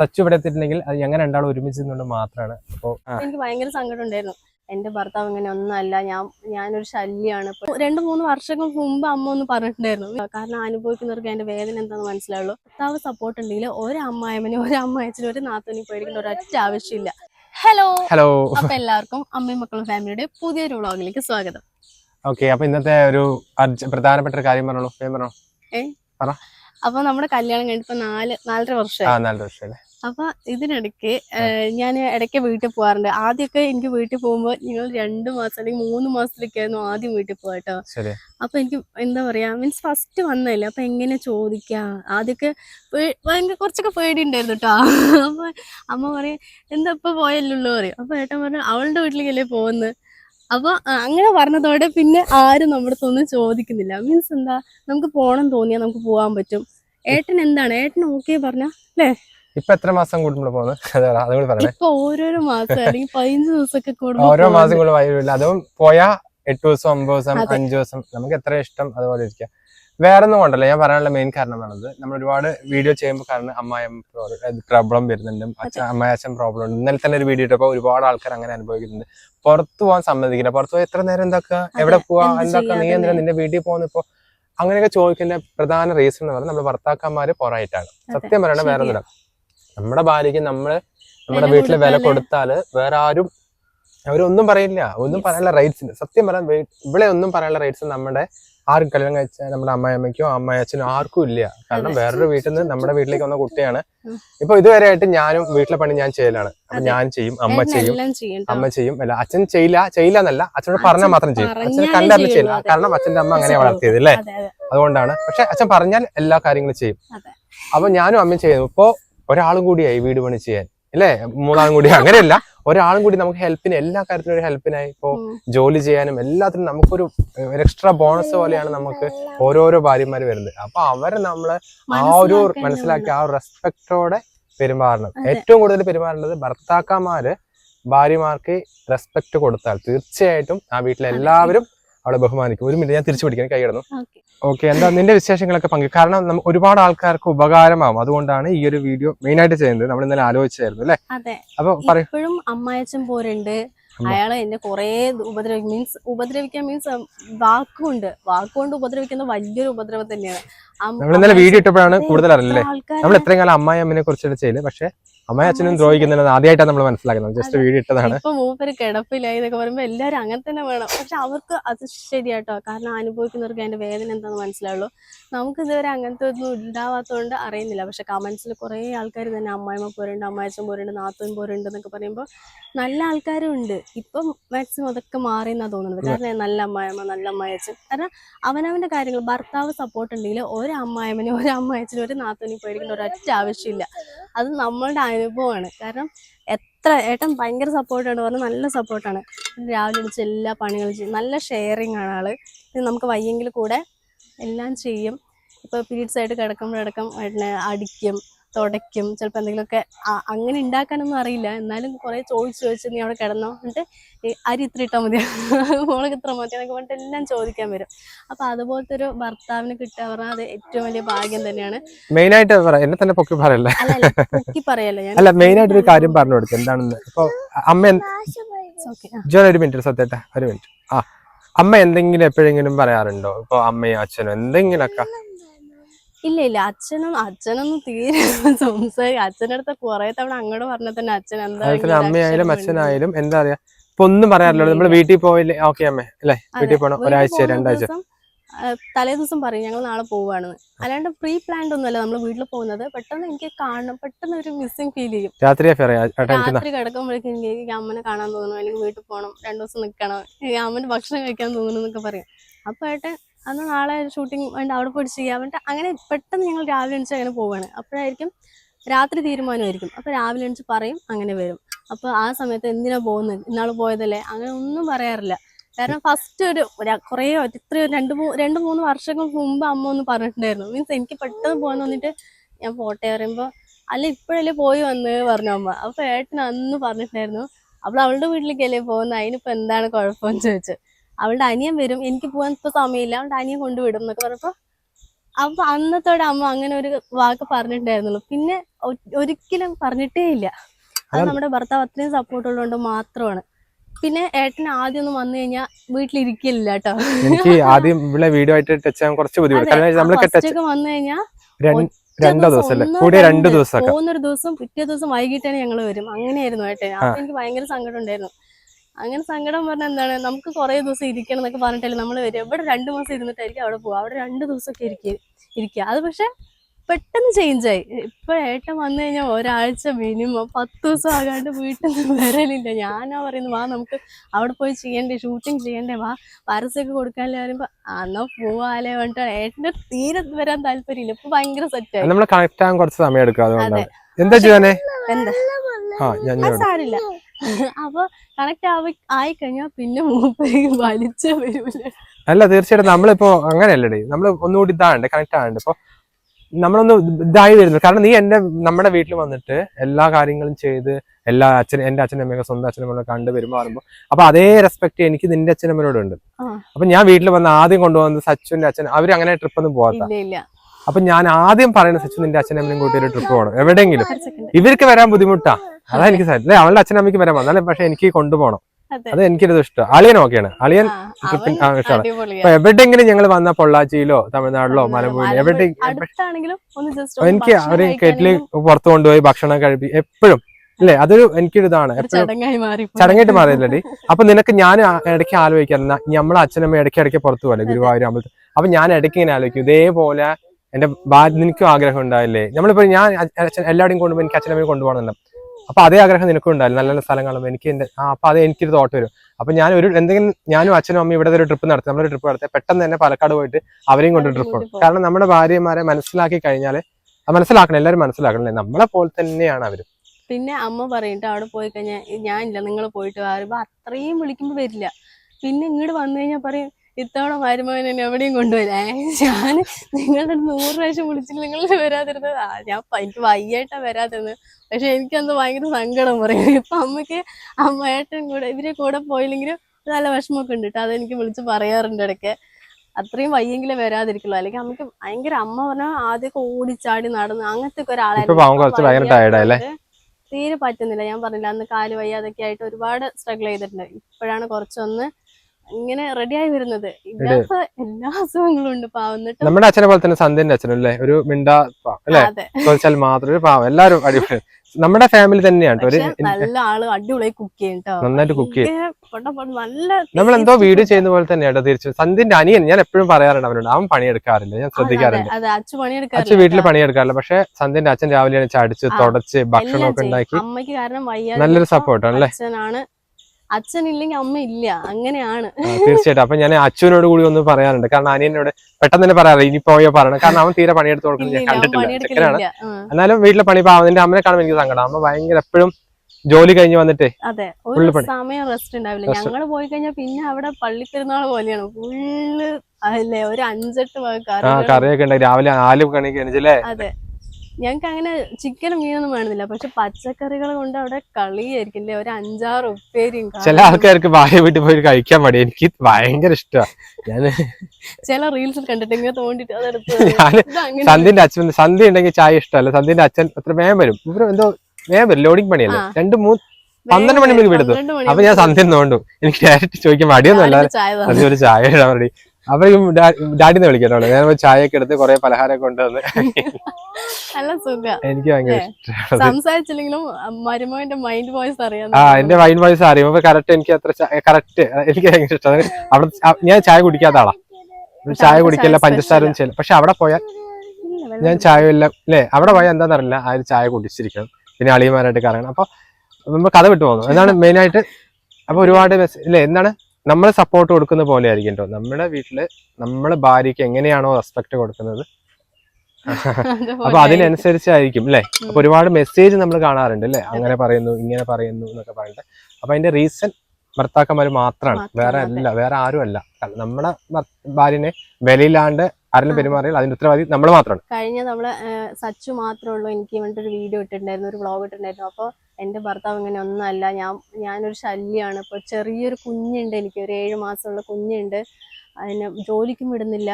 സച്ചു ഇവിടെ എത്തിയിട്ടുണ്ടെങ്കിൽ അത് ഞങ്ങൾ രണ്ടാളും ഒരുമിച്ച് നിന്നുകൊണ്ട് മാത്രമാണ് അപ്പോൾ എനിക്ക് ഭയങ്കര സങ്കടം ഉണ്ടായിരുന്നു. എന്റെ ഭർത്താവ് ഇങ്ങനെ ഒന്നല്ല ഞാൻ ഞാനൊരു ശല്യമാണ് ഇപ്പൊ രണ്ടു മൂന്ന് വർഷങ്ങൾക്ക് മുമ്പ് അമ്മ ഒന്ന് പറഞ്ഞിട്ടുണ്ടായിരുന്നു. കാരണം അനുഭവിക്കുന്നവർക്ക് അതിന്റെ വേദന എന്താണെന്ന് മനസ്സിലാവുള്ളൂ. ഭർത്താവ് സപ്പോർട്ട് ഉണ്ടെങ്കിൽ ഒരു അമ്മായമ്മനെ ഒരു അമ്മായച്ചനും ഒരു നാത്തോനി പേടിക്കേണ്ട ഒരൊറ്റ ആവശ്യമില്ല. ഹലോ ഹലോ അപ്പൊ എല്ലാവർക്കും അമ്മയും മക്കളും ഫാമിലിയുടെ പുതിയൊരു വ്ളോഗിലേക്ക് സ്വാഗതം. ഓക്കെ അപ്പൊ ഇന്നത്തെ ഒരു പ്രധാനപ്പെട്ട ഒരു കാര്യം പറഞ്ഞോളൂ. പറഞ്ഞോ. അപ്പൊ നമ്മുടെ കല്യാണം കഴിഞ്ഞിപ്പോ നാല് നാലര ആ നാലര വർഷം അല്ലേ അപ്പൊ ഇതിനിടയ്ക്ക് ഞാൻ ഇടയ്ക്ക് വീട്ടിൽ പോകാറുണ്ട് ആദ്യമൊക്കെ എനിക്ക് വീട്ടിൽ പോകുമ്പോൾ നിങ്ങൾ രണ്ട് മാസം അല്ലെങ്കിൽ മൂന്ന് മാസത്തിലേക്കായിരുന്നു ആദ്യം വീട്ടിൽ പോകാം കേട്ടോ ശരി. അപ്പൊ എനിക്ക് എന്താ പറയാ മീൻസ് ഫസ്റ്റ് വന്നല്ലേ അപ്പൊ എങ്ങനെ ചോദിക്കാ? ആദ്യമൊക്കെ ഭയങ്കര കുറച്ചൊക്കെ പേടി ഉണ്ടായിരുന്നു കേട്ടോ അപ്പൊ അമ്മ പറയും എന്താ ഇപ്പൊ പോയല്ലുള്ളൂ? പറയും. അപ്പൊ ഏട്ടൻ പറഞ്ഞു അവളുടെ വീട്ടിലേക്കല്ലേ പോകുന്നത് അപ്പൊ അങ്ങനെ പറഞ്ഞതോടെ പിന്നെ ആരും നമ്മുടെ ഒന്നും ചോദിക്കുന്നില്ല. മീൻസ് എന്താ നമുക്ക് പോകണം തോന്നിയാൽ നമുക്ക് പോകാൻ പറ്റും. ഏട്ടൻ എന്താണ്? ഏട്ടൻ ഓക്കെ പറഞ്ഞ ഇപ്പൊ എത്ര മാസം കൂടുമ്പോൾ പോകുന്നത് അതെ അതുകൂടി പറയണേ. ഓരോരോ മാസം അല്ലെങ്കിൽ പതിനഞ്ച് ദിവസമൊക്കെ കൂടുമ്പോ ഓരോ മാസം കൂടുതൽ വൈകില്ല അതും പോയാ എട്ട് ദിവസം ഒമ്പത് ദിവസം. അഞ്ചു ദിവസം നമുക്ക് എത്ര ഇഷ്ടം അതുപോലെ ഇരിക്കാം. വേറെ ഒന്നും കൊണ്ടല്ല ഞാൻ പറയാനുള്ള മെയിൻ കാരണം എന്നുള്ളത് നമ്മൾ ഒരുപാട് വീഡിയോ ചെയ്യുമ്പോൾ കാരണം അമ്മായം പ്രോബ്ലം വരുന്നുണ്ട് അച്ഛൻ അമ്മായച്ഛൻ പ്രോബ്ലം ഉണ്ട്. ഇന്നലെ തന്നെ ഒരു വീഡിയോ ഇട്ടപ്പോൾ ഒരുപാട് ആൾക്കാർ അങ്ങനെ അനുഭവിക്കുന്നുണ്ട്. പുറത്തു പോകാൻ സമ്മതിക്കില്ല. പുറത്തു പോയി എത്ര നേരം എന്താക്കുക എവിടെ പോവാ? എന്താക്ക? എന്താക്കുക നീ എന്തിനാ നിന്റെ വീട്ടിൽ പോകുന്ന ഇപ്പോ? അങ്ങനെയൊക്കെ ചോദിക്കുന്ന പ്രധാന റീസൺ എന്ന് പറഞ്ഞാൽ നമ്മുടെ ഭർത്താക്കന്മാര് പുറമായിട്ടാണ് സത്യം പറയണ വേറെ ശരിയാ. നമ്മുടെ ഭാര്യയ്ക്ക് നമ്മൾ നമ്മുടെ വീട്ടിൽ വില കൊടുത്താൽ വേറെ ആരും അവരൊന്നും പറയില്ല. ഒന്നും. പറയാനുള്ള റൈറ്റ്സ് സത്യം പറയാൻ ഇവിടെ ഒന്നും പറയാനുള്ള റൈറ്റ്സ് നമ്മുടെ ആർക്കും കല്യാണം കഴിച്ച നമ്മുടെ അമ്മയമ്മയ്ക്കോ അമ്മയച്ഛനോ ആർക്കും ഇല്ല. കാരണം. വേറൊരു വീട്ടിൽ നിന്ന് നമ്മുടെ വീട്ടിലേക്ക് വന്ന കുട്ടിയാണ്. ഇപ്പൊ ഇതുവരെ ആയിട്ട് ഞാനും വീട്ടിലെ പണി ഞാൻ ചെയ്യലാണ്. അപ്പൊ ഞാൻ ചെയ്യും അമ്മ ചെയ്യും. അമ്മ ചെയ്യും. അല്ല അച്ഛൻ ചെയ്യില്ല ചെയ്യില്ല എന്നല്ല. അച്ഛനോട് പറഞ്ഞാൽ മാത്രം ചെയ്യും. അച്ഛൻ കണ്ടറിഞ്ഞ് ചെയ്യില്ല. കാരണം അച്ഛന്റെ അമ്മ അങ്ങനെ വളർത്തിയത് അല്ലേ? അതെ അതെ. അതുകൊണ്ടാണ്. പക്ഷെ അച്ഛൻ പറഞ്ഞാൽ എല്ലാ കാര്യങ്ങളും ചെയ്യും. അപ്പൊ ഞാനും അമ്മയും ചെയ്യുന്നു. ഇപ്പോ ഒരാളും കൂടിയായി വീട് പണി ചെയ്യാൻ. അല്ലേ? മൂന്നാളും കൂടി. അങ്ങനെയല്ല. ഒരാളും കൂടി നമുക്ക് ഹെൽപ്പിന് എല്ലാ കാര്യത്തിലും ഒരു ഹെൽപ്പിനായി ഇപ്പോ ജോലി ചെയ്യാനും എല്ലാത്തിനും നമുക്കൊരു എക്സ്ട്രാ ബോണസ് പോലെയാണ് നമുക്ക് ഓരോരോ ഭാര്യമാര് വരുന്നത്. അപ്പൊ അവരെ നമ്മൾ ആ ഒരു മനസ്സിലാക്കി ആ ഒരു റെസ്പെക്ടോടെ പെരുമാറണം. ഏറ്റവും കൂടുതൽ പെരുമാറേണ്ടത് ഭർത്താക്കന്മാര് ഭാര്യമാർക്ക് റെസ്പെക്ട് കൊടുത്താൽ തീർച്ചയായിട്ടും ആ വീട്ടിലെ എല്ലാവരും അവളെ ബഹുമാനിക്കും. ഒരു മിനിറ്റ് ഞാൻ തിരിച്ചു പിടിക്കാൻ കൈ കിടന്നു. ഓക്കേ. എന്താ നിന്റെ വിശേഷങ്ങളൊക്കെ പങ്കു? കാരണം നമ്മൾ ഒരുപാട് ആൾക്കാർക്ക് ഉപകാരമാവും. അതുകൊണ്ടാണ് ഈ ഒരു വീഡിയോ മെയിൻ ആയിട്ട് ചെയ്യുന്നത്. നമ്മൾ ഇന്നലെ ആലോചിച്ചായിരുന്നു അല്ലേ? അപ്പൊ പറയും. അമ്മായച്ചൻ പോരുണ്ട്. അയാളെ എന്നെ കൊറേ ഉപദ്രവിക്കും മീൻസ് ഉപദ്രവിക്കാൻ മീൻസ് വാക്കുകൊണ്ട് വാക്കുകൊണ്ട് ഉപദ്രവിക്കുന്ന വലിയൊരു ഉപദ്രവം തന്നെയാണ്. നമ്മൾ ഇന്നലെ വീഡിയോ ഇട്ടപ്പോഴാണ് കൂടുതൽ അറിയില്ലേ നമ്മൾ എത്രയും കാലം അമ്മായി അമ്മനെ കുറിച്ചിട്ട് ചെയ്യില്ല പക്ഷെ അമ്മായി അച്ഛനും അമ്മായി ദ്രോഹിക്കുന്നില്ലെന്ന് ആദ്യമായിട്ടാണ് നമ്മൾ മനസ്സിലാക്കുന്നത്. ജസ്റ്റ് വീട് ഇട്ടതാണ് ഇപ്പൊ മൂപ്പര് കിടപ്പിലായി എന്നൊക്കെ പറയുമ്പോ എല്ലാരും അങ്ങനെ തന്നെ വേണം. പക്ഷെ അവർക്ക് അത് ശരിയാട്ടോ. കാരണം അനുഭവിക്കുന്നവർക്ക് അതിന്റെ വേദന എന്താണെന്ന് മനസ്സിലാവുള്ളൂ. നമുക്ക് ഇതുവരെ അങ്ങനത്തെ ഒന്നും ഉണ്ടാവാത്തതുകൊണ്ട് അറിയുന്നില്ല. പക്ഷെ കമന്റ്സിൽ കുറെ ആൾക്കാർ തന്നെ അമ്മായിമ്മ പോരുണ്ട് അമ്മായച്ചൻ പോരുണ്ട് നാത്തൂൻ പോരുണ്ട് എന്നൊക്കെ പറയുമ്പോൾ നല്ല ആൾക്കാരും ഉണ്ട്. ഇപ്പം മാക്സിമം അതൊക്കെ മാറി എന്നാ തോന്നുന്നത് കാരണം നല്ല അമ്മായിമ്മ നല്ല അമ്മായച്ചൻ കാരണം അവനവന്റെ കാര്യങ്ങൾ ഭർത്താവ് സപ്പോർട്ട് ഉണ്ടെങ്കിൽ ഒരു അമ്മായിമ്മനും ഒരു അമ്മായച്ചനും ഒരു നാത്തൂനും പോയിരിക്കേണ്ട ഒരൊറ്റ ആവശ്യമില്ല. അത് നമ്മളുടെ അനുഭവമാണ്. കാരണം എത്ര ഏട്ടൻ ഭയങ്കര സപ്പോർട്ടാണ്. പറഞ്ഞാൽ നല്ല സപ്പോർട്ടാണ്. രാവിലെ അടിച്ച് എല്ലാ പണികളും ചെയ്യും. നല്ല ഷെയറിങ് ആണ് ആൾ. നമുക്ക് വയ്യെങ്കിൽ കൂടെ എല്ലാം ചെയ്യും. ഇപ്പോൾ പീരീഡ്സ് ആയിട്ട് കിടക്കുമ്പോഴടക്കം ഏട്ടനെ അടിക്കും. തുടയ്ക്കും. ചിലപ്പോൾ എന്തെങ്കിലുമൊക്കെ അങ്ങനെ ഉണ്ടാക്കാനൊന്നും അറിയില്ല. എന്നാലും കുറേ ചോദിച്ച് ചോദിച്ചു നീ അവിടെ കിടന്നോ. എന്നിട്ട് അരി ഇത്ര ഇട്ടാൽ മതി മുളക് ഇത്ര മതി എന്നൊക്കെ പറഞ്ഞിട്ട് എല്ലാം ചോദിക്കാൻ വരും. അപ്പോൾ അതുപോലത്തെ ഒരു ഭർത്താവിന് കിട്ടുക പറഞ്ഞാൽ അത് ഏറ്റവും വലിയ ഭാഗ്യം തന്നെയാണ്. മെയിൻ ആയിട്ട് പറ എന്നെ തന്നെ പൊക്കി പറയല്ലേ? പൊക്കി പറയല്ലേ. അല്ല മെയിൻ ആയിട്ട് ഒരു കാര്യം പറഞ്ഞു കൊടുക്കും. എന്താണെന്ന്? അമ്മ ഒരു മിനിറ്റ് സത്യേട്ട ഒരു മിനിറ്റ്. ആ അമ്മ എന്തെങ്കിലും എപ്പോഴെങ്കിലും പറയാറുണ്ടോ? ഇപ്പൊ അമ്മയും അച്ഛനും എന്തെങ്കിലുമൊക്കെ? ഇല്ല ഇല്ല. അച്ഛനും അച്ഛനൊന്നും തീരെ സംസാരിക്കും അച്ഛന്റെ അടുത്ത് കുറെ തവണ അങ്ങോട്ട് പറഞ്ഞ തന്നെ അച്ഛൻ എന്താ അമ്മയായാലും അച്ഛനായാലും എന്താ പറയാ? ഇപ്പൊ ഒന്നും പറയാറില്ല നമ്മൾ വീട്ടിൽ പോയില്ലേ? ഓക്കെ അമ്മേ. അല്ലേ? വീട്ടിൽ പോകണം ഒരാഴ്ച രണ്ടാഴ്ച തലേ ദിവസം പറയും ഞങ്ങൾ നാളെ പോവാണെന്ന് അല്ലാണ്ട് പ്രീ പ്ലാൻഡ് ഒന്നുമല്ല നമ്മൾ വീട്ടിൽ പോകുന്നത്. പെട്ടെന്ന് എനിക്ക് കാണണം. പെട്ടെന്ന് ഒരു മിസ്സിംഗ് ഫീൽ ചെയ്യും. ടെൻഷൻ രാത്രി കിടക്കുമ്പോഴേക്കും എനിക്ക് അമ്മനെ കാണാൻ തോന്നുന്നു അല്ലെങ്കിൽ വീട്ടിൽ പോകണം രണ്ടു ദിവസം നിൽക്കണം അമ്മന് ഭക്ഷണം കഴിക്കാൻ തോന്നുന്നു എന്നൊക്കെ പറയും. അപ്പൊ ഏട്ടൻ അന്ന് നാളെ ഷൂട്ടിംഗ് വേണ്ട അവിടെ പോയിട്ട് ചെയ്യാൻ വേണ്ടി. അങ്ങനെ പെട്ടെന്ന് ഞങ്ങൾ രാവിലെ എണിച്ച് അങ്ങനെ പോവുകയാണ് അപ്പോഴായിരിക്കും രാത്രി തീരുമാനമായിരിക്കും. അപ്പോൾ രാവിലെ എണിച്ച് പറയും അങ്ങനെ വരും. അപ്പോൾ ആ സമയത്ത് എന്തിനാ പോകുന്നത്? ഇന്നാൾ പോയതല്ലേ? അങ്ങനെ ഒന്നും പറയാറില്ല. കാരണം ഫസ്റ്റ് ഒരു കുറേ ഇത്രയോ രണ്ട് മൂന്ന് രണ്ട് മൂന്ന് വർഷങ്ങൾ മുമ്പ് അമ്മ ഒന്ന് പറഞ്ഞിട്ടുണ്ടായിരുന്നു. മീൻസ് എനിക്ക് പെട്ടെന്ന് പോകാൻ തോന്നിട്ട് ഞാൻ പോട്ടെ പറയുമ്പോൾ അല്ല ഇപ്പോഴല്ലേ പോയി വന്ന്? പറഞ്ഞു അമ്മ. അപ്പോൾ ഏട്ടൻ അന്ന് പറഞ്ഞിട്ടുണ്ടായിരുന്നു അപ്പോൾ അവളുടെ വീട്ടിലേക്കല്ലേ പോകുന്നത്? അതിനിപ്പോൾ എന്താണ് കുഴപ്പമെന്ന്? ചോദിച്ചു. അവളുടെ അനിയൻ വരും. എനിക്ക് പോകാൻ ഇപ്പൊ സമയമില്ല. അവളുടെ അനിയൻ കൊണ്ടുവിടും എന്നൊക്കെ പറഞ്ഞപ്പോ അപ്പൊ അന്നത്തോടെ അമ്മ അങ്ങനെ ഒരു വാക്ക് പറഞ്ഞിട്ടുണ്ടായിരുന്നുള്ളൂ. പിന്നെ ഒരിക്കലും പറഞ്ഞിട്ടേ ഇല്ല. അത് നമ്മുടെ ഭർത്താവ് അത്രയും സപ്പോർട്ട് ഉള്ളതുകൊണ്ട് മാത്രമാണ്. പിന്നെ ഏട്ടൻ ആദ്യം ഒന്ന് വന്നു കഴിഞ്ഞാൽ വീട്ടിലിരിക്കില്ല കേട്ടോ. എനിക്ക് ആദ്യം ഇവിടെ വീഡിയോ ആയിട്ട് ടച്ച് ചെയ്യാൻ കുറച്ച് ബുദ്ധിമുട്ട്. വന്നു കഴിഞ്ഞാൽ രണ്ടോ ദിവസം അല്ലേ കൂടിയ രണ്ട് ദിവസം മൂന്നൊരു ദിവസം പിറ്റേ ദിവസം വൈകിട്ടാണ് ഞങ്ങൾ വരും. അങ്ങനെയായിരുന്നു ഏട്ടൻ അപ്പൊ എനിക്ക് ഭയങ്കര സങ്കടം ഉണ്ടായിരുന്നു. അങ്ങനെ സങ്കടം പറഞ്ഞാൽ എന്താണ്? നമുക്ക് കുറേ ദിവസം ഇരിക്കണം എന്നൊക്കെ പറഞ്ഞിട്ടല്ലേ നമ്മൾ വരും ഇവിടെ രണ്ടു മാസം ഇരുന്നിട്ടായിരിക്കും അവിടെ പോകുക അവിടെ രണ്ട് ദിവസമൊക്കെ ഇരിക്കുക ഇരിക്കുക അത് പക്ഷെ പെട്ടെന്ന് ചേഞ്ചായി ഇപ്പൊ ഏട്ടൻ വന്നു കഴിഞ്ഞാൽ ഒരാഴ്ച മിനിമം പത്ത് ദിവസം ആകാണ്ട് വീട്ടിൽ നിന്ന് വരലില്ല. ഞാനാ പറയുന്നത് വാ നമുക്ക് അവിടെ പോയി ചെയ്യണ്ടേ ഷൂട്ടിങ് ചെയ്യണ്ടേ വാ പരസ്യമൊക്കെ കൊടുക്കാനല്ലേ പറയുമ്പോ "ആ, എന്നാ പോവാലേ പറഞ്ഞിട്ട് ഏട്ടന്റെ തീരെ വരാൻ താല്പര്യമില്ല. ഇപ്പൊ ഭയങ്കര സെറ്റ് ആയി. നമ്മൾ കണക്ട് ആകാൻ കുറച്ച് സമയം എടുക്കാതെ അതുകൊണ്ടാണ്. എന്താ സാരില്ല. അപ്പൊ കണക്ട് ആവി ആയി കഴിഞ്ഞാൽ പിന്നെ മൂപ്പേക്ക് വലിച്ച വരൂല. അല്ല തീർച്ചയായിട്ടും നമ്മളിപ്പോ അങ്ങനെയല്ലേ നമ്മൾ ഒന്നുകൂടി ഇതാണ്ട് കണക്ട് ആണ്ട് ഇപ്പൊ നമ്മളൊന്ന് ഇതായി വരുന്നത് കാരണം നീ എന്റെ നമ്മുടെ വീട്ടിൽ വന്നിട്ട് എല്ലാ കാര്യങ്ങളും ചെയ്ത് എല്ലാ അച്ഛൻ എന്റെ അച്ഛനമ്മയൊക്കെ സ്വന്തം അച്ഛനമ്മയൊക്കെ കണ്ടു പെരുമാറുമ്പോൾ അപ്പൊ അതേ റെസ്പെക്ട് എനിക്ക് നിന്റെ അച്ഛനമ്മയോടുണ്ട്. അപ്പൊ ഞാൻ വീട്ടിൽ വന്ന് ആദ്യം കൊണ്ടുവന്ന സച്ചുവിന്റെ അച്ഛൻ അവർ അങ്ങനെ ട്രിപ്പ് ഒന്നും പോകാത്ത. അപ്പൊ ഞാൻ ആദ്യം പറയുന്ന സച്ചു നിന്റെ അച്ഛനമ്മയും കൂട്ടി ഒരു ട്രിപ്പ് പോകണം എവിടെയെങ്കിലും. ഇവർക്ക് വരാൻ ബുദ്ധിമുട്ടാ. അതാ എനിക്ക് അല്ലെ അവളുടെ അച്ഛനമ്മയ്ക്ക് വരാൻ എന്നാലും പക്ഷെ എനിക്ക് കൊണ്ടുപോകണം. അത്. എനിക്കൊരു ഇഷ്ടം. അളിയൻ ഓക്കെയാണ് അളിയൻ ഇഷ്ടമാണ്. അപ്പൊ എവിടെയെങ്കിലും ഞങ്ങൾ വന്ന പൊള്ളാച്ചിയിലോ തമിഴ്നാട്ടിലോ മലമ്പുഴയിലോ മലമ്പുഴ എവിടെ എനിക്ക് അവർ കെറ്റിൽ പുറത്തു കൊണ്ടുപോയി ഭക്ഷണം കഴിപ്പി എപ്പോഴും. അല്ലേ അതൊരു എനിക്കൊരു ഇതാണ്. ചടങ്ങായിട്ട് മാറിയില്ലടി. അപ്പൊ നിനക്ക് ഞാൻ ഇടയ്ക്ക് ആലോചിക്കാറില്ല നമ്മളെ അച്ഛനമ്മ ഇടയ്ക്ക് ഇടയ്ക്ക് പുറത്തു പോലെ ഗുരുവായൂർ അമ്പലത്തിൽ. അപ്പൊ ഞാൻ ഇടയ്ക്ക് ഇങ്ങനെ ആലോചിക്കും. ഇതേപോലെ എന്റെ ഭാര്യ നിനക്കും ആഗ്രഹം ഉണ്ടായില്ലേ? നമ്മളിപ്പോ ഞാൻ എല്ലാവരും കൊണ്ടുപോയി എനിക്ക് അച്ഛനമ്മയും കൊണ്ടുപോകണമെന്നുണ്ട് അപ്പൊ അതേ ആഗ്രഹം നിനക്കും ഉണ്ടായില്ല? നല്ല നല്ല സ്ഥലങ്ങളും എനിക്ക് എന്റെ ആ അപ്പൊ അത് എനിക്കൊരു തോട്ട് വരും. അപ്പൊ ഞാൻ ഒരു എന്തെങ്കിലും ഞാനും അച്ഛനും അമ്മയും ഇവിടെ ഒരു ട്രിപ്പ് നടത്തി നമ്മളൊരു ട്രിപ്പ് നടത്തി പെട്ടെന്ന് തന്നെ പാലക്കാട് പോയിട്ട് അവരെയും കൊണ്ട് ട്രിപ്പ് പോകും പോകും. കാരണം നമ്മുടെ ഭാര്യമാരെ മനസ്സിലാക്കി കഴിഞ്ഞാൽ മനസ്സിലാക്കണം എല്ലാവരും മനസ്സിലാക്കണല്ലേ? നമ്മളെ പോലെ തന്നെയാണ് അവർ. പിന്നെ അമ്മ പറയിട്ട് അവിടെ പോയി കഴിഞ്ഞാൽ ഞാനില്ല നിങ്ങൾ പോയിട്ട് വരുമ്പോ അത്രയും വിളിക്കുമ്പോ വരില്ല. പിന്നെ ഇങ്ങോട്ട് വന്നു കഴിഞ്ഞാൽ പറയും ഇത്തവണ വരുമ്പോൾ എന്നെ എവിടെയും കൊണ്ടുവരാ? ഞാൻ നിങ്ങളുടെ നൂറ് പ്രാവശ്യം വിളിച്ചില്ല നിങ്ങൾ വരാതിരുന്നത്. ഞാൻ എനിക്ക് വയ്യായിട്ടാ വരാതിരുന്നത്. പക്ഷെ എനിക്കന്ന് ഭയങ്കര സങ്കടം പറയും. ഇപ്പൊ അമ്മയ്ക്ക് അമ്മ ഏട്ടൻ കൂടെ ഇവരെ കൂടെ പോയില്ലെങ്കിലും നല്ല വിഷമമൊക്കെ ഉണ്ട് കേട്ടോ അതെനിക്ക് വിളിച്ച് പറയാറുണ്ട് ഇടയ്ക്ക്. അത്രയും വയ്യെങ്കിലേ വരാതിരിക്കുള്ളൂ. അല്ലെങ്കിൽ അമ്മയ്ക്ക് ഭയങ്കര അമ്മ പറഞ്ഞാൽ ആദ്യമൊക്കെ ഓടിച്ചാടി നടന്ന് അങ്ങനത്തെ ഒക്കെ ഒരാളെ? തീരെ പറ്റുന്നില്ല. ഞാൻ പറഞ്ഞില്ല അന്ന് കാൽ വയ്യാതൊക്കെ ആയിട്ട് ഒരുപാട് സ്ട്രഗിൾ ചെയ്തിട്ടുണ്ട്. ഇപ്പോഴാണ് കുറച്ചൊന്ന് ഇങ്ങനെ റെഡിയായി വരുന്നത്. ഇല്ലാത്ത എല്ലാ അസുഖങ്ങളും ഉണ്ട്. പാവന്നിട്ട് നമ്മുടെ അച്ഛനെ പോലെ തന്നെ സന്ധ്യന്റെ അച്ഛനും അല്ലേ? ഒരു മിണ്ടാ പാവം, അല്ലേ? ചോദിച്ചാൽ മാത്രം ഒരു പാവം. എല്ലാരും അടിപൊളി. നമ്മുടെ ഫാമിലി തന്നെയാണ് ഒരു നല്ല ആൾ അടിപൊളിയായി കുക്ക് ചെയ്യും നന്നായിട്ട് കുക്ക് ചെയ്യും. നല്ല നമ്മൾ എന്തോ വീട് വീഡിയോ ചെയ്യുന്ന പോലെ തന്നെയാണ് തിരിച്ചു. സന്ധ്യന്റെ അനിയൻ ഞാൻ എപ്പോഴും പറയാറുണ്ട് അവനോട് അവൻ പണിയെടുക്കാറില്ല ഞാൻ ശ്രദ്ധിക്കാറുണ്ട്. അച്ഛൻ വീട്ടിൽ. പണിയെടുക്കാറില്ല. പക്ഷെ സന്ധ്യന്റെ അച്ഛൻ രാവിലെ അടിച്ച് തുടച്ച് ഭക്ഷണമൊക്കെ ഉണ്ടാക്കി. നല്ലൊരു സപ്പോർട്ടാണ് അല്ലേ? അച്ഛനില്ലെങ്കിൽ അമ്മ ഇല്ല. അങ്ങനെയാണ്. തീർച്ചയായിട്ടും. അപ്പൊ ഞാൻ അച്ഛനോട് കൂടി ഒന്ന് പറയാറുണ്ട് കാരണം അനിയനോട് പെട്ടെന്ന് തന്നെ പറയാറ് ഇനി പോയോ പറയണം. കാരണം അവൻ തീരെ പണിയെടുത്ത് കൊടുക്കുന്നത് ഞാൻ കണ്ടിട്ടില്ല. ചെക്കനാണ്. എന്നാലും വീട്ടിലെ പണി പാവം എന്റെ അമ്മനെ കാണുമ്പോൾ എനിക്ക് സങ്കടം. അമ്മ ഭയങ്കര എപ്പോഴും ജോലി കഴിഞ്ഞ് വന്നിട്ട് അതെ. ഒരു. സമയം റെസ്റ്റ് ഉണ്ടാവില്ല. ഞങ്ങൾ ഞങ്ങൾ പോയി കഴിഞ്ഞാൽ പിന്നെ അവിടെ പള്ളി പെരുന്നാൾ പോലെയാണ്. ഫുള്ള് അല്ലേ ഒരു അഞ്ചെട്ട്. കറിയൊക്കെ ഉണ്ടായി. രാവിലെ നാല് മണിക്ക് എണീച്ചല്ലേ അതെ. ഞങ്ങക്ക് അങ്ങനെ ചിക്കനും മീനൊന്നും വേണമെന്നില്ല. പക്ഷെ പച്ചക്കറികൾ കൊണ്ട് അവിടെ കളിയായിരിക്കും അല്ലേ ഒരു അഞ്ചാറ് ഉപ്പേരിയും ചില ആൾക്കാർക്ക് ഭാര്യ വീട്ടിൽ പോയി കഴിക്കാൻ മടി. എനിക്ക് ഭയങ്കര ഇഷ്ടമാണ് ഞാൻ ചില റീൽസിൽ കണ്ടിട്ട് ഇങ്ങനെ തോണ്ടിട്ട് അതെടുത്ത് സന്ധ്യന്റെ അച്ഛൻ സന്ധ്യ ഉണ്ടെങ്കിൽ ചായ ഇഷ്ടമല്ല. സന്ധ്യന്റെ അച്ഛൻ അത്ര വേഗം വരും. ഇവരും എന്തോ വേഗം വരും. ലോഡിംഗ് പണിയല്ലേ. രണ്ട് മൂന്ന് പന്ത്രണ്ട് മണി മുമ്പ് വിടുന്നു. പന്ത്രണ്ട് അപ്പൊ ഞാൻ സന്ധ്യ നോണ്ടു. എനിക്ക് ഡയറക്റ്റ് ചോദിക്കാൻ മടിയൊന്നും അല്ല ചായ ഒരു ചായ ഇടാൻ വേണ്ടി അവരും ഡാഡിന്ന് വിളിക്കട്ടോ. ഞാൻ ചായയൊക്കെ എടുത്ത് കുറെ പലഹാരമൊക്കെ കൊണ്ടുവന്ന്. നല്ല സുഖം. എനിക്ക് ഭയങ്കര സംസാരിച്ചില്ലെങ്കിലും മരുമോന്റെ മൈൻഡ് വോയിസ് അറിയാം ആ എന്റെ മൈൻഡ് വോയിസ് അറിയും. അപ്പൊ കറക്റ്റ് എനിക്ക് അത്ര കറക്റ്റ് എനിക്ക് ഭയങ്കര ഇഷ്ടമാണ് അവിടെ ഞാൻ ചായ കുടിക്കാത്ത ആളാ. ചായ കുടിക്കില്ല പഞ്ചസാര ഒന്നും ചെയ്യില്ല പക്ഷെ അവിടെ പോയാൽ ഞാൻ ചായ എല്ലാം അല്ലേ? അവിടെ പോയാൽ എന്താണെന്നറിയില്ല ആ ചായ കുടിച്ചിരിക്കണം. പിന്നെ അളിയന്മാരായിട്ട് കറങ്ങണം. അപ്പൊ നമ്മൾ കഥ വിട്ടു പോകുന്നു. അതാണ് മെയിൻ ആയിട്ട് അപ്പൊ ഒരുപാട് മെസ്സേജ് ഇല്ലേ? എന്താണ്? നമ്മൾ സപ്പോർട്ട് കൊടുക്കുന്ന പോലെ ആയിരിക്കും കേട്ടോ നമ്മുടെ വീട്ടിൽ നമ്മളെ ഭാര്യക്ക് എങ്ങനെയാണോ റെസ്പെക്ട് കൊടുക്കുന്നത്. അപ്പൊ അതിനനുസരിച്ചായിരിക്കും അല്ലെ അപ്പൊ ഒരുപാട് മെസ്സേജ് നമ്മൾ കാണാറുണ്ട് അല്ലെ അങ്ങനെ പറയുന്നു ഇങ്ങനെ പറയുന്നു എന്നൊക്കെ പറഞ്ഞിട്ട്. അപ്പൊ അതിന്റെ റീസൺ ഭർത്താക്കന്മാര് മാത്രമാണ് വേറെ അല്ല വേറെ ആരും അല്ല. നമ്മുടെ ഭാര്യനെ വിലയില്ലാണ്ട് ആരെങ്കിലും. പെരുമാറിയാൽ അതിന്റെ ഉത്തരവാദി നമ്മൾ മാത്രമാണ് കഴിഞ്ഞ നമ്മൾ സച്ചു മാത്രമേ ഉള്ളൂ. എനിക്ക് വേണ്ടി ഒരു വീഡിയോ ഇട്ടിട്ടുണ്ടായിരുന്നു ഒരു വ്ളോഗ് ഇട്ടിട്ടുണ്ടായിരുന്നു. അപ്പോൾ എന്റെ ഭർത്താവ് ഇങ്ങനെ ഒന്നല്ല. ഞാൻ ഞാനൊരു ശല്യമാണ് ഇപ്പോൾ ചെറിയൊരു കുഞ്ഞുണ്ട് എനിക്ക്. ഒരു ഏഴ് മാസമുള്ള കുഞ്ഞുണ്ട്. അതിനെ ജോലിക്കും വിടുന്നില്ല.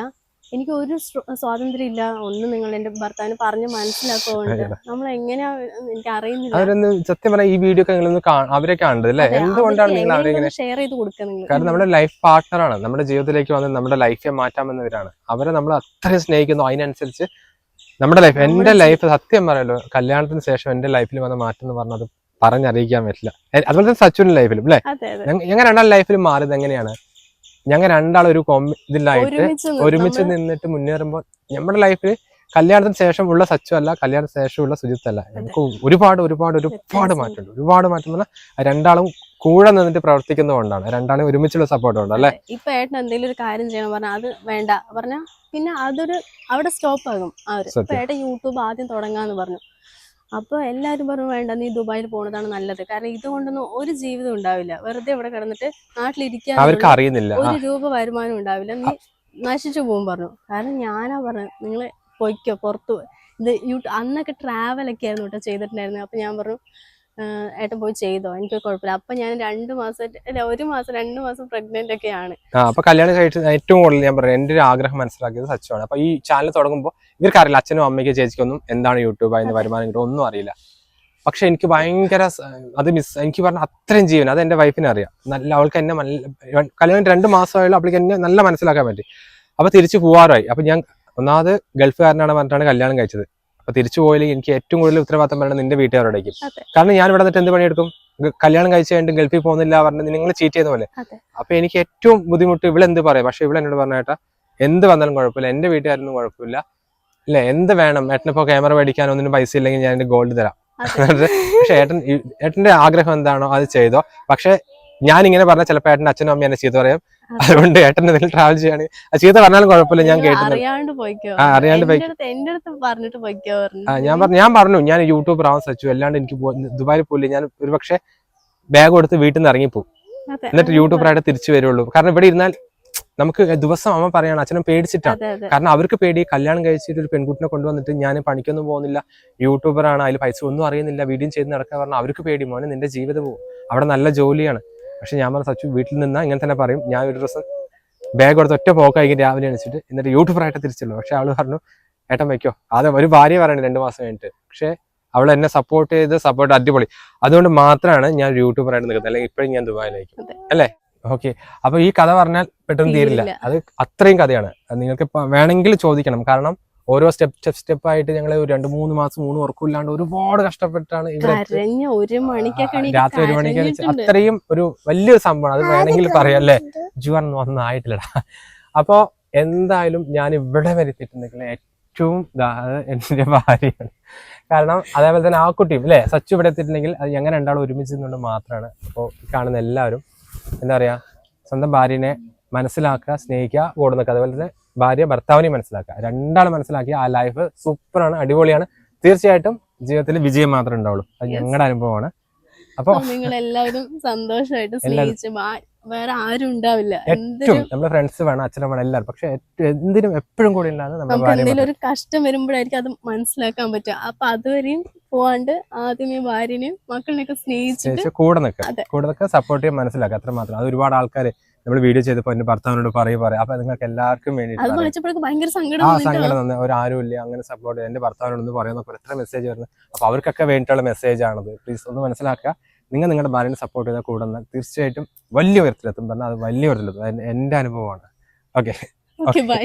എനിക്ക് ഒരു സ്വ- സ്വാതന്ത്ര്യം ഇല്ല ഒന്നും നിങ്ങൾ എന്റെ ഭർത്താവിന് പറഞ്ഞ് മനസ്സിലാക്കുകൊണ്ട് നമ്മൾ എങ്ങനെയാ എനിക്ക് അറിയുന്നില്ല. അവരൊന്ന് സത്യം പറഞ്ഞാൽ ഈ വീഡിയോ ഒക്കെ നിങ്ങളൊന്ന് അവരെ എന്തുകൊണ്ടാണ് നിങ്ങൾ അവരെ ഇങ്ങനെ ഷെയർ ചെയ്ത് കൊടുക്കുന്നത് കാരണം നമ്മുടെ ലൈഫ് പാർട്ട്ണറാണ് നമ്മുടെ ജീവിതത്തിലേക്ക് വന്ന് നമ്മുടെ ലൈഫെ മാറ്റാമെന്നവരാണ്. അവരെ നമ്മൾ അത്രയും സ്നേഹിക്കുന്നു. അതിനനുസരിച്ച് നമ്മുടെ ലൈഫ് എന്റെ ലൈഫ് സത്യം പറയല്ലോ കല്യാണത്തിന് ശേഷം എന്റെ ലൈഫിൽ വന്ന മാറ്റം എന്ന് പറഞ്ഞത് പറഞ്ഞറിയിക്കാൻ പറ്റില്ല. അതുപോലെ തന്നെ സച്ചുവിന്റെ ലൈഫിലും അല്ലെ? ഞങ്ങൾ രണ്ടാളും ലൈഫിൽ മാറിയത് എങ്ങനെയാണ്? ഞങ്ങൾ രണ്ടാളും ഒരു കോമ്പി ഇതിലായിട്ട് ഒരുമിച്ച് നിന്നിട്ട് മുന്നേറുമ്പോൾ നമ്മുടെ ലൈഫിൽ കല്യാണത്തിന് ശേഷം ഉള്ള സച്ചു അല്ല കല്യാണത്തിന് ശേഷമുള്ള സുജിത്ത് അല്ല. നമുക്ക് ഒരുപാട് ഒരുപാട് ഒരുപാട്. മാറ്റമുണ്ട്. ഒരുപാട് മാറ്റം എന്ന് പറഞ്ഞാൽ രണ്ടാളും കൂടെ നിന്നിട്ട് പ്രവർത്തിക്കുന്നതുകൊണ്ടാണ്. രണ്ടാളും ഒരുമിച്ചുള്ള സപ്പോർട്ട് ഉണ്ട് അല്ലേ. ഇപ്പൊ ഏട്ടൻ എന്തെങ്കിലും ഒരു കാര്യം ചെയ്യണം പറഞ്ഞാൽ അത് വേണ്ട. പറഞ്ഞ പിന്നെ അതൊരു അവിടെ സ്റ്റോപ്പ് ആകും അവർ ഇപ്പൊ ഏട്ടൻ യൂട്യൂബ് ആദ്യം തുടങ്ങാന്ന് പറഞ്ഞു. അപ്പൊ എല്ലാരും പറഞ്ഞു വേണ്ട നീ ദുബായിൽ പോണതാണ് നല്ലത്. കാരണം ഇതുകൊണ്ടൊന്നും ഒരു ജീവിതം ഉണ്ടാവില്ല. വെറുതെ ഇവിടെ കിടന്നിട്ട് നാട്ടിലിരിക്കാൻ അവർക്ക് അറിയുന്നില്ല. ഒരു രൂപ വരുമാനം ഉണ്ടാവില്ല. നീ നശിച്ചു പോകും പറഞ്ഞു. കാരണം ഞാനാ പറഞ്ഞു നിങ്ങൾ പൊയ്ക്കോ പുറത്തു. ഇത് യൂട്യൂബ് അന്നൊക്കെ ട്രാവൽ ഒക്കെ ആയിരുന്നു കേട്ടോ ചെയ്തിട്ടുണ്ടായിരുന്നത് അപ്പൊ ഞാൻ പറഞ്ഞു "ആ, ഏട്ടൻ പോയി ചെയ്തോ? എനിക്ക് കുഴപ്പമില്ല. അപ്പൊ ഞാൻ രണ്ടു മാസം അല്ല ഒരു മാസം രണ്ടു മാസം പ്രഗ്നന്റ് ഒക്കെയാണ്. ആ അപ്പൊ കല്യാണം കഴിച്ച് ഏറ്റവും കൂടുതൽ ഞാൻ പറയാം എന്റെ ഒരു ആഗ്രഹം മനസ്സിലാക്കിയത് സച്ചുവാണ് അപ്പൊ ഈ ചാനൽ തുടങ്ങുമ്പോൾ ഇവർക്കറിയില്ല അച്ഛനും അമ്മയ്ക്ക് ചേച്ചിക്കൊന്നും എന്താണ് യൂട്യൂബ് അതിന് വരുമാനം കിട്ടും ഒന്നും അറിയില്ല. പക്ഷെ എനിക്ക് ഭയങ്കര അത് മിസ് എനിക്ക് പറഞ്ഞ അത്രയും ജീവൻ അത് എന്റെ വൈഫിനെ അറിയാം. നല്ല അവൾക്ക് എന്നെ നല്ല കല്യാണം രണ്ട് മാസമായാലും അവൾക്ക് എന്നെ നല്ല മനസ്സിലാക്കാൻ പറ്റി. അപ്പൊ തിരിച്ചു പോവാറായി. അപ്പൊ ഞാൻ ഒന്നാമത് ഗൾഫുകാരനാണ് പറഞ്ഞിട്ടാണ് കല്യാണം കഴിച്ചത്. അപ്പൊ തിരിച്ചു പോയാൽ എനിക്ക് ഏറ്റവും കൂടുതൽ ഉത്തരവാദിത്തം പറയുന്നത് നിന്റെ വീട്ടുകാരോടേക്കും. കാരണം ഞാൻ ഇവിടെ നിന്നിട്ട് എന്ത് പണിയെടുക്കും? കല്യാണം കഴിച്ച് കഴിഞ്ഞിട്ട് ഗൾഫിൽ പോകുന്നില്ല പറഞ്ഞ് നിങ്ങൾ ചീറ്റ് ചെയ്യുന്ന പോലെ. അപ്പൊ എനിക്ക് ഏറ്റവും ബുദ്ധിമുട്ട് ഇവിടെ എന്ത് പറയാം? പക്ഷെ ഇവിടെ എന്നോട് പറഞ്ഞേട്ടാ എന്ത് വന്നാലും കുഴപ്പമില്ല. എന്റെ വീട്ടുകാരൊന്നും കുഴപ്പമില്ല. ഇല്ല എന്ത് വേണം? ഏട്ടനിപ്പോ ക്യാമറ മേടിക്കാൻ ഒന്നിനും പൈസ ഇല്ലെങ്കിൽ ഞാൻ എന്റെ ഗോൾഡ് തരാം. പക്ഷെ ഏട്ടൻ ഏട്ടന്റെ ആഗ്രഹം എന്താണോ അത് ചെയ്തോ. പക്ഷെ ഞാൻ ഇങ്ങനെ പറഞ്ഞ ചിലപ്പോൾ ഏട്ടന്റെ അച്ഛനും അമ്മയും എന്നെ ചെയ്തു പറയും. അതുകൊണ്ട് ഏട്ടൻ എന്തെങ്കിലും ട്രാവൽ ചെയ്യാണ് ചീത്ത പറഞ്ഞാലും കുഴപ്പമില്ല ഞാൻ പോയിക്കോ. ആ, അറിയാണ്ട് ആ, ഞാൻ പറഞ്ഞു ഞാൻ പറഞ്ഞു ഞാൻ യൂട്യൂബർ ആവാൻ സച്ചു അല്ലാണ്ട് എനിക്ക് ദുബായിൽ പോയില്ല. ഞാൻ ഒരു പക്ഷേ ബാഗ് കൊടുത്ത് വീട്ടിൽ നിന്ന് ഇറങ്ങിപ്പോകും എന്നിട്ട് യൂട്യൂബറായിട്ട് തിരിച്ചു വരുള്ളൂ. കാരണം ഇവിടെ ഇരുന്നാൽ നമുക്ക് ദിവസം അമ്മ പറയാണ് അച്ഛനും പേടിച്ചിട്ടാണ് കാരണം അവർക്ക് പേടി കല്യാണം കഴിച്ചിട്ട് ഒരു പെൺകുട്ടിനെ കൊണ്ടുവന്നിട്ട് ഞാൻ പണിക്കൊന്നും പോകുന്നില്ല യൂട്യൂബറാണ് അതിൽ പൈസ ഒന്നും അറിയുന്നില്ല വീഡിയോ ചെയ്ത് നടക്കാൻ പറഞ്ഞാൽ അവർക്ക് പേടി മോനെ നിന്റെ ജീവിതം പോകും അവിടെ നല്ല ജോലിയാണ്. പക്ഷെ ഞാൻ പറഞ്ഞ സച്ചു വീട്ടിൽ നിന്നാ ഇങ്ങനെ തന്നെ പറയും. ഞാൻ ഒരു ദിവസം ബാഗ് കൊടുത്ത് ഒറ്റ പോക്കായിരിക്കും രാവിലെ അണിച്ചിട്ട് എന്നിട്ട് യൂട്യൂബറായിട്ട് തിരിച്ചുള്ളൂ പക്ഷെ അവൾ പറഞ്ഞു ഏട്ടൻ വയ്ക്കോ. അത് ഒരു ഭാര്യ പറയണേ രണ്ട് മാസം കഴിഞ്ഞിട്ട്. പക്ഷെ അവൾ എന്നെ സപ്പോർട്ട് ചെയ്ത് സപ്പോർട്ട് അടിപൊളി. അതുകൊണ്ട് മാത്രമാണ് ഞാൻ യൂട്യൂബറായിട്ട് നിൽക്കുന്നത്. അല്ലെങ്കിൽ ഇപ്പോഴും ഞാൻ ദുബായിലേക്ക്. അല്ലേ? ഓക്കെ. അപ്പൊ ഈ കഥ പറഞ്ഞാൽ പെട്ടെന്ന് തീരില്ല. അത് അത്രയും കഥയാണ്. നിങ്ങൾക്ക് ഇപ്പൊ വേണമെങ്കിൽ ചോദിക്കണം. കാരണം ഓരോ സ്റ്റെപ്പ് സ്റ്റെപ്പ് സ്റ്റെപ്പ് ആയിട്ട് ഞങ്ങൾ രണ്ട് മൂന്ന് മാസം മൂന്ന് ഉറക്കമില്ലാണ്ട് ഒരുപാട് കഷ്ടപ്പെട്ടാണ് ഇവിടെ രാത്രി ഒരു മണിക്ക് അത്രയും ഒരു വലിയൊരു സംഭവമാണ്. അത് വേണമെങ്കിൽ പറയാം അല്ലേ? ജുവൻ ഒന്നും ആയിട്ടില്ലടാ. അപ്പോ എന്തായാലും ഞാൻ ഇവിടെ വരെ എത്തിയിട്ടുണ്ടെങ്കിൽ ഏറ്റവും എന്റെ ഭാര്യയാണ്. കാരണം അതേപോലെ തന്നെ ആ കുട്ടിയും അല്ലേ? സച്ചു ഇവിടെ എത്തിയിട്ടുണ്ടെങ്കിൽ അത് ഞങ്ങൾ രണ്ടാളും ഒരുമിച്ച് നിന്നുകൊണ്ട് മാത്രമാണ്. അപ്പോൾ കാണുന്ന എല്ലാവരും എന്താ പറയാ സ്വന്തം ഭാര്യനെ മനസ്സിലാക്കുക സ്നേഹിക്കുക കൂടെ നിൽക്കുക. അതുപോലെ തന്നെ ഭാര്യ ഭർത്താവിനെയും മനസ്സിലാക്കുക. രണ്ടാളും മനസ്സിലാക്കി ആ ലൈഫ് സൂപ്പറാണ് അടിപൊളിയാണ്. തീർച്ചയായിട്ടും ജീവിതത്തിൽ വിജയം മാത്രമേ ഉണ്ടാവുള്ളൂ. അത് ഞങ്ങളുടെ അനുഭവമാണ്. അപ്പൊ നിങ്ങൾ എല്ലാവരും. സന്തോഷമായിട്ട് സ്നേഹിച്ച് വേറെ ആരും ഉണ്ടാവില്ല. ഏറ്റവും നമ്മുടെ ഫ്രണ്ട്സ് വേണം അച്ഛനും വേണം എല്ലാവരും. പക്ഷെ എന്തിനും എപ്പോഴും കൂടി നമുക്ക് എന്തെങ്കിലും ഒരു കഷ്ടം വരുമ്പോഴായിരിക്കും അത് മനസ്സിലാക്കാൻ പറ്റുക. അപ്പൊ അതുവരെയും പോവാണ്ട് ആദ്യമേ ഭാര്യനെയും മക്കളിനെയൊക്കെ സ്നേഹിച്ചിട്ട് കൂടെ നിൽക്കുക. കൂടെ നിൽക്കുക സപ്പോർട്ട് ചെയ്യാൻ മനസ്സിലാക്കുക. അത്ര മാത്രം അത് ഒരുപാട് ആൾക്കാർ നമ്മൾ വീഡിയോ ചെയ്തപ്പോൾ എന്റെ ഭർത്താവിനോട് പറയും പറയാം. അപ്പൊ നിങ്ങൾക്ക് എല്ലാവർക്കും വേണ്ടിയിട്ട് ആ. സങ്കടം തന്നെ. ഒരു ഇല്ല. അങ്ങനെ സപ്പോർട്ട് എന്റെ ഭർത്താവിനോട് ഒന്ന് പറയുന്നൊക്കെ എത്ര മെസ്സേജ് വരുന്നത് അപ്പൊ അവർക്കൊക്കെ വേണ്ടിയിട്ടുള്ള മെസ്സേജ് ആണത്. പ്ലീസ് ഒന്ന് മനസ്സിലാക്കുക. നിങ്ങൾ നിങ്ങളുടെ ഭാര്യനെ സപ്പോർട്ട് ചെയ്താൽ കൂടെ തീർച്ചയായിട്ടും വലിയ ഉയരത്തിലെത്തും. പറഞ്ഞാൽ അത് വലിയ ഉയരത്തിലെത്തും. എന്റെ അനുഭവമാണ്. Okay okay bye